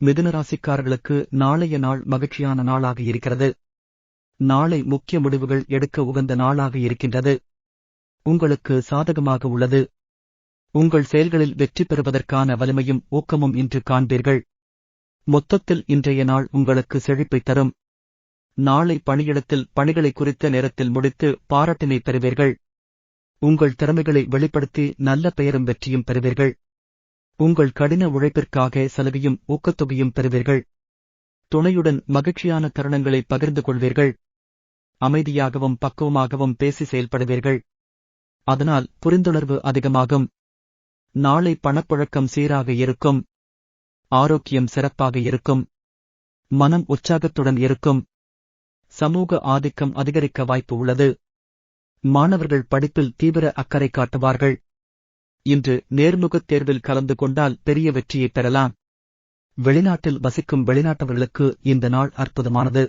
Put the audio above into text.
மிதுனராசிக்காரர்களுக்கு நாளைய நாள் மகிழ்ச்சியான நாளாக இருக்கிறது. நாளை முக்கிய முடிவுகள் எடுக்க உகந்த நாளாக இருக்கின்றது. உங்களுக்கு சாதகமாக உள்ளது. உங்கள் செயல்களில் வெற்றி பெறுவதற்கான வலிமையும் ஊக்கமும் இன்று காண்பீர்கள். மொத்தத்தில் இன்றைய நாள் உங்களுக்கு செழிப்பை தரும். நாளை பணியிடத்தில் பணிகளை குறித்த நேரத்தில் முடித்து பாராட்டினை பெறுவீர்கள். உங்கள் திறமைகளை வெளிப்படுத்தி நல்ல பெயரும் வெற்றியும் பெறுவீர்கள். உங்கள் கடின உழைப்பிற்காக சலுகையும் ஊக்கத்தொகையும் பெறுவீர்கள். துணையுடன் மகிழ்ச்சியான தருணங்களை பகிர்ந்து கொள்வீர்கள். அமைதியாகவும் பக்குவமாகவும் பேசி செயல்படுவீர்கள். அதனால் புரிந்துணர்வு அதிகமாகும். நாளை பணப்புழக்கம் சீராக இருக்கும். ஆரோக்கியம் சிறப்பாக இருக்கும். மனம் உற்சாகத்துடன் இருக்கும். சமூக ஆதிக்கம் அதிகரிக்க வாய்ப்பு உள்ளது. மாணவர்கள் படிப்பில் தீவிர அக்கறை காட்டுவார்கள். இன்று நேர்முகத் தேர்வில் கலந்து கொண்டால் பெரிய வெற்றியை பெறலாம். வெளிநாட்டில் வசிக்கும் வெளிநாட்டவர்களுக்கு இந்த நாள் அற்புதமானது.